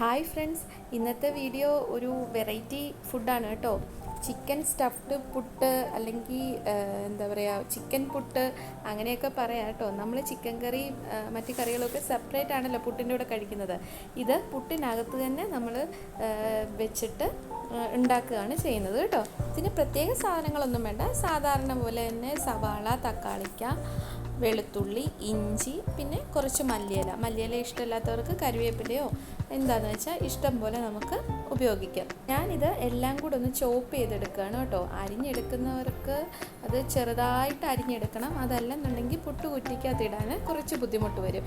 Hi friends ഇന്നത്തെ video ഒരു variety ഫുഡാണ് കേട്ടോ. ചിക്കൻ സ്റ്റഫ്ഡ് പുട്ട് അല്ലെങ്കിൽ എന്താ പറയുക ചിക്കൻ പുട്ട് അങ്ങനെയൊക്കെ പറയാം കേട്ടോ. നമ്മൾ ചിക്കൻ കറി മറ്റു കറികളൊക്കെ സെപ്പറേറ്റ് ആണല്ലോ പുട്ടിന്റെ കൂടെ കഴിക്കുന്നത്. ഇത് പുട്ടിനകത്ത് തന്നെ നമ്മൾ വെച്ചിട്ട് ഉണ്ടാക്കുകയാണ് ചെയ്യുന്നത് കേട്ടോ. ഇതിന് പ്രത്യേക സാധനങ്ങളൊന്നും വേണ്ട. സാധാരണ പോലെ തന്നെ സവാള തക്കാളിക്ക വെളുത്തുള്ളി ഇഞ്ചി പിന്നെ കുറച്ച് മല്ലിയില. മല്ലിയില ഇഷ്ടമില്ലാത്തവർക്ക് കറിവേപ്പിലയോ എന്താന്ന് വെച്ചാൽ ഇഷ്ടം പോലെ നമുക്ക് ഉപയോഗിക്കാം. ഞാനിത് എല്ലാം കൂടെ ഒന്ന് ചോപ്പ് ചെയ്തെടുക്കുകയാണ് കേട്ടോ. അരിഞ്ഞെടുക്കുന്നവർക്ക് അത് ചെറുതായിട്ട് അരിഞ്ഞെടുക്കണം. അതല്ലെന്നുണ്ടെങ്കിൽ പുട്ട് കുറ്റിക്കകത്ത് ഇടാൻ കുറച്ച് ബുദ്ധിമുട്ട് വരും.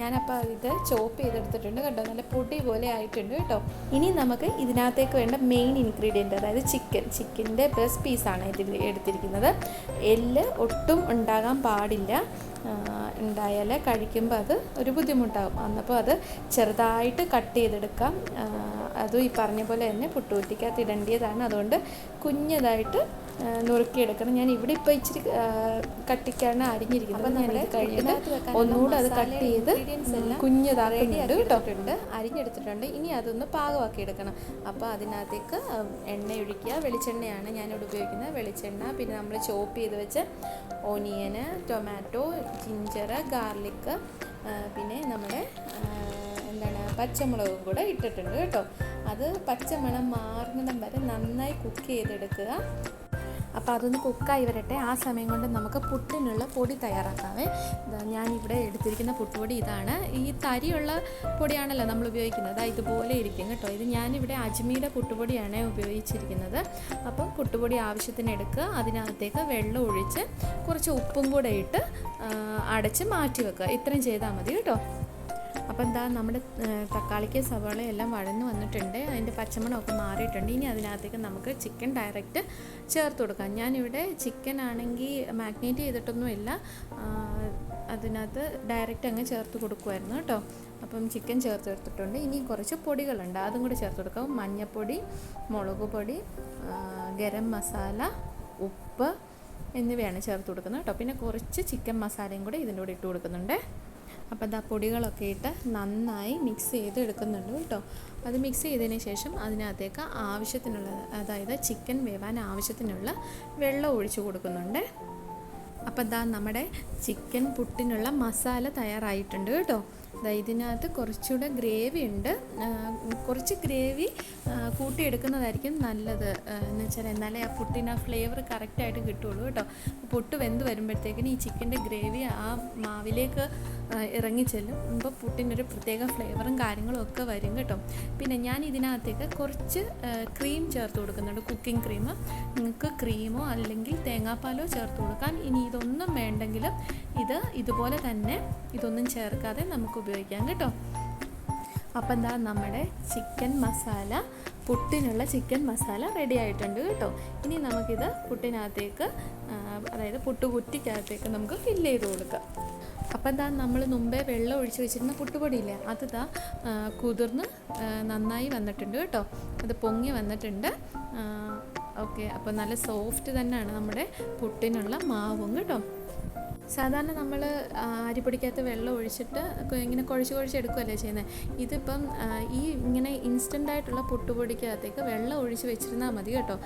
ഞാനപ്പോൾ ഇത് ചോപ്പ് ചെയ്തെടുത്തിട്ടുണ്ട് കേട്ടോ നല്ല പൊടി പോലെ ആയിട്ടുണ്ട് കേട്ടോ. ഇനി നമുക്ക് ഇതിനകത്തേക്ക് വേണ്ട മെയിൻ ഇൻഗ്രീഡിയന്റ് അതായത് ചിക്കൻ ചിക്കന്റെ ബ്രസ്റ്റ് പീസാണ് ഇതിൽ എടുത്തിരിക്കുന്നത്. എല്ല് ഒട്ടും ഉണ്ടാകാൻ പാടില്ല. ഉണ്ടായാൽ കഴിക്കുമ്പോൾ അത് ഒരു ബുദ്ധിമുട്ടാകും അന്നപ്പോൾ അത് ചെറുതായിട്ട് കട്ട് ചെയ്തെടുക്കാം. അതും ഈ പറഞ്ഞ പോലെ തന്നെ പുട്ടുകുറ്റിക്കകത്ത് ഇടേണ്ടിയതാണ് അതുകൊണ്ട് കുഞ്ഞതായിട്ട് നുറുക്കിയെടുക്കണം. ഞാൻ ഇവിടെ ഇപ്പോൾ ഇച്ചിരി കട്ടിക്കാണ് അരിഞ്ഞിരിക്കുന്നത്. അപ്പോൾ ഞാൻ കഴിഞ്ഞിട്ട് ഒന്നുകൂടെ അത് കട്ട് ചെയ്ത് കുഞ്ഞതാക്കുന്നുണ്ട് കേട്ടോ. അരിഞ്ഞെടുത്തിട്ടുണ്ട്. ഇനി അതൊന്ന് പാകമാക്കി എടുക്കണം. അപ്പോൾ അതിനകത്തേക്ക് എണ്ണ ഒഴിക്കുക. വെളിച്ചെണ്ണയാണ് ഞാനിവിടെ ഉപയോഗിക്കുന്നത്. വെളിച്ചെണ്ണ പിന്നെ നമ്മൾ ചോപ്പ് ചെയ്ത് വെച്ച ഓനിയന് ടൊമാറ്റോ ജിഞ്ചർ ഗാർലിക്ക് പിന്നെ നമ്മുടെ എന്താണ് പച്ചമുളകും കൂടെ ഇട്ടിട്ടുണ്ട് കേട്ടോ. അത് പച്ചമണം മാറുന്നിടം വരെ നന്നായി കുക്ക് ചെയ്തെടുക്കുക. അപ്പോൾ അതൊന്ന് കുക്കായി വരട്ടെ. ആ സമയം കൊണ്ട് നമുക്ക് പുട്ടിനുള്ള പൊടി തയ്യാറാക്കാവേ. ഞാനിവിടെ എടുത്തിരിക്കുന്ന പുട്ടുപൊടി ഇതാണ്. ഈ തരിയുള്ള പൊടിയാണല്ലോ നമ്മൾ ഉപയോഗിക്കുന്നത്. ഇതുപോലെ ഇരിക്കും കേട്ടോ. ഇത് ഞാനിവിടെ അജ്മിയുടെ പുട്ടുപൊടിയാണ് ഉപയോഗിച്ചിരിക്കുന്നത്. അപ്പം പുട്ടുപൊടി ആവശ്യത്തിന് എടുക്കുക. അതിനകത്തേക്ക് വെള്ളം ഒഴിച്ച് കുറച്ച് ഉപ്പും കൂടെ ഇട്ട് അടച്ച് മാറ്റി വെക്കുക. ഇത്രയും ചെയ്താൽ മതി കേട്ടോ. അപ്പോൾ എന്താ നമ്മുടെ തക്കാളിക്ക് സവാള എല്ലാം വഴന്നു വന്നിട്ടുണ്ട്. അതിന്റെ പച്ചമണമൊക്കെ മാറിയിട്ടുണ്ട്. ഇനി അതിനകത്തേക്ക് നമുക്ക് ചിക്കൻ ഡയറക്റ്റ് ചേർത്ത് കൊടുക്കാം. ഞാനിവിടെ ചിക്കൻ ആണെങ്കിൽ മാഗ്നേറ്റ് ചെയ്തിട്ടൊന്നുമില്ല. അതിനകത്ത് ഡയറക്റ്റ് അങ്ങ് ചേർത്ത് കൊടുക്കുമായിരുന്നു കേട്ടോ. അപ്പം ചിക്കൻ ചേർത്ത് എടുത്തിട്ടുണ്ട്. ഇനി കുറച്ച് പൊടികളുണ്ട്. അതും കൂടി ചേർത്ത് കൊടുക്കാം. മഞ്ഞൾപ്പൊടി മുളക് പൊടി ഗരം മസാല ഉപ്പ് എന്നിവയാണ് ചേർത്ത് കൊടുക്കുന്നത് കേട്ടോ. പിന്നെ കുറച്ച് ചിക്കൻ മസാലയും കൂടി ഇതിന്റെ കൂടെ ഇട്ട് കൊടുക്കുന്നുണ്ട്. അപ്പോൾ അതാ പൊടികളൊക്കെ ഇട്ട് നന്നായി മിക്സ് ചെയ്ത് എടുക്കുന്നുണ്ട് കേട്ടോ. അത് മിക്സ് ചെയ്തതിന് ശേഷം അതിനകത്തേക്ക് ആവശ്യത്തിനുള്ള അതായത് ചിക്കൻ വേവാൻ ആവശ്യത്തിനുള്ള വെള്ളം ഒഴിച്ചു കൊടുക്കുന്നുണ്ട്. അപ്പോൾ ഇതാ നമ്മുടെ ചിക്കൻ പുട്ടിനുള്ള മസാല തയ്യാറായിട്ടുണ്ട് കേട്ടോ. ഇതിനകത്ത് കുറച്ചുകൂടെ ഗ്രേവി ഉണ്ട്. കുറച്ച് ഗ്രേവി കൂട്ടിയെടുക്കുന്നതായിരിക്കും നല്ലത്. എന്ന് വെച്ചാൽ എന്നാലേ ആ പുട്ടിന് ആ ഫ്ലേവർ കറക്റ്റായിട്ട് കിട്ടുള്ളൂ കേട്ടോ. പുട്ട് വെന്ത് വരുമ്പോഴത്തേക്കിന് ഈ ചിക്കന്റെ ഗ്രേവി ആ മാവിലേക്ക് ഇറങ്ങിച്ചെല്ലും. അപ്പോൾ പുട്ടിനൊരു പ്രത്യേക ഫ്ലേവറും കാര്യങ്ങളും ഒക്കെ വരും കേട്ടോ. പിന്നെ ഞാൻ ഇതിനകത്തേക്ക് കുറച്ച് ക്രീം ചേർത്ത് കൊടുക്കുന്നുണ്ട്. Cooking cream. നിങ്ങൾക്ക് ക്രീമോ അല്ലെങ്കിൽ തേങ്ങാപ്പാലോ ചേർത്ത് കൊടുക്കാൻ ഇനി ഇതൊന്നും വേണ്ടെങ്കിലും ഇത് ഇതുപോലെ തന്നെ ഇതൊന്നും ചേർക്കാതെ നമുക്ക് ഉപയോഗിക്കാം കേട്ടോ. അപ്പം എന്താ നമ്മുടെ ചിക്കൻ മസാല പുട്ടിനുള്ള ചിക്കൻ മസാല റെഡി ആയിട്ടുണ്ട് കേട്ടോ. ഇനി നമുക്കിത് പുട്ടിനകത്തേക്ക് അതായത് പുട്ടുകുറ്റിക്കകത്തേക്ക് നമുക്ക് ഫില്ല് ചെയ്ത് കൊടുക്കാം. അപ്പം എന്താ നമ്മൾ മുമ്പേ വെള്ളം ഒഴിച്ച് വെച്ചിരുന്ന പുട്ടുപൊടിയില്ലേ അത് ഇതാ കുതിർന്ന് നന്നായി വന്നിട്ടുണ്ട് കേട്ടോ. അത് പൊങ്ങി വന്നിട്ടുണ്ട്. ഓക്കെ. അപ്പോൾ നല്ല സോഫ്റ്റ് തന്നെയാണ് നമ്മുടെ പുട്ടിനുള്ള മാവും കേട്ടോ. സാധാരണ നമ്മൾ അരിപ്പൊടിക്കകത്ത് വെള്ളം ഒഴിച്ചിട്ട് ഇങ്ങനെ കുഴച്ച് കുഴച്ച് എടുക്കുകയല്ലേ ചെയ്യുന്നത് ഇതിപ്പം ഈ ഇങ്ങനെ ഇൻസ്റ്റന്റ് ആയിട്ടുള്ള പുട്ടുപൊടിക്കകത്തേക്ക് വെള്ളം ഒഴിച്ച് വെച്ചിരുന്നാൽ മതി കേട്ടോ.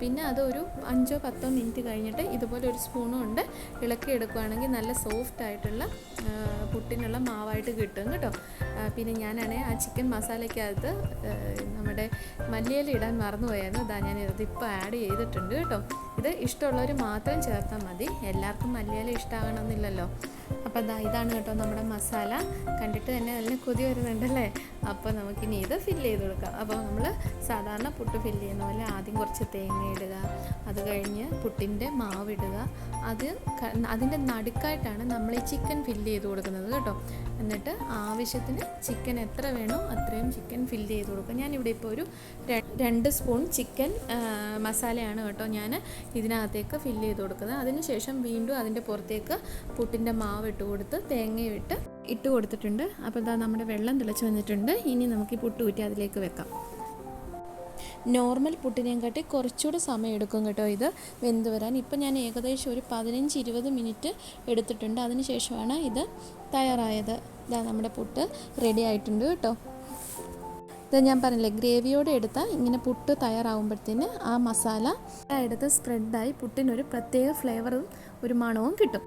പിന്നെ അതൊരു അഞ്ചോ പത്തോ മിനിറ്റ് കഴിഞ്ഞിട്ട് ഇതുപോലെ ഒരു സ്പൂണും ഉണ്ട് ഇളക്കി എടുക്കുകയാണെങ്കിൽ നല്ല സോഫ്റ്റ് ആയിട്ടുള്ള പുട്ടിനുള്ള മാവായിട്ട് കിട്ടും കേട്ടോ. പിന്നെ ഞാനാണേ ആ ചിക്കൻ മസാലയ്ക്കകത്ത് നമ്മുടെ മല്ലിയില ഇടാൻ മറന്നുപോയായിരുന്നു. അതാ ഞാൻ ഇതിപ്പോൾ ആഡ് ചെയ്തിട്ടുണ്ട് കേട്ടോ. ഇത് ഇഷ്ടമുള്ളവർ മാത്രം ചേർത്താൽ മതി. എല്ലാവർക്കും മല്ലിയില ഇഷ്ടമാകണമെന്നില്ലല്ലോ അപ്പോൾ ഇതാണ് കേട്ടോ നമ്മുടെ മസാല. കണ്ടിട്ട് തന്നെ നല്ല കൊതി വരുന്നുണ്ടല്ലേ? അപ്പോൾ നമുക്കിനി ഇത് ഫില്ല് ചെയ്ത് കൊടുക്കാം. അപ്പോൾ നമ്മൾ സാധാരണ പുട്ട് ഫില്ല് ചെയ്യുന്ന പോലെ ആദ്യം കുറച്ച് തേങ്ങ ഇടുക. അത് കഴിഞ്ഞ് പുട്ടിന്റെ മാവ് ഇടുക. അത് അതിന്റെ നടുക്കായിട്ടാണ് നമ്മൾ ഈ ചിക്കൻ ഫില്ല് ചെയ്ത് കൊടുക്കുന്നത് കേട്ടോ. എന്നിട്ട് ആവശ്യത്തിന് ചിക്കൻ എത്ര വേണോ അത്രയും ചിക്കൻ ഫില്ല് ചെയ്ത് കൊടുക്കുക. ഞാനിവിടെ ഇപ്പോൾ ഒരു രണ്ട് സ്പൂൺ ചിക്കൻ മസാലയാണ് കേട്ടോ ഞാൻ ഇതിനകത്തേക്ക് ഫില്ല് ചെയ്ത് കൊടുക്കുന്നത്. അതിനുശേഷം വീണ്ടും അതിന്റെ പുറത്തേക്ക് പുട്ടിന്റെ മാവ് ഇട്ട് കൊടുത്ത് തേങ്ങയും ഇട്ട് ഇട്ട് കൊടുത്തിട്ടുണ്ട്. അപ്പോൾ ഇതാ നമ്മുടെ വെള്ളം തിളച്ച് വന്നിട്ടുണ്ട്. ഇനി നമുക്ക് ഈ പുട്ട് ഊറ്റി അതിലേക്ക് വെക്കാം. നോർമൽ പുട്ടിനെയും കുറച്ചുകൂടെ സമയം എടുക്കും കേട്ടോ ഇത് വെന്ത് വരാൻ. ഇപ്പം ഞാൻ ഏകദേശം ഒരു പതിനഞ്ച് ഇരുപത് മിനിറ്റ് എടുത്തിട്ടുണ്ട്. അതിന് ശേഷമാണ് ഇത് തയ്യാറായത്. ഇതാ നമ്മുടെ പുട്ട് റെഡി ആയിട്ടുണ്ട് കേട്ടോ. ഇത് ഞാൻ പറഞ്ഞില്ലേ ഗ്രേവിയോടെ എടുത്താൽ ഇങ്ങനെ പുട്ട് തയ്യാറാകുമ്പോഴത്തേന് ആ മസാല എടുത്ത് സ്പ്രെഡായി പുട്ടിനൊരു പ്രത്യേക ഫ്ലേവറും ഒരു മണവും കിട്ടും.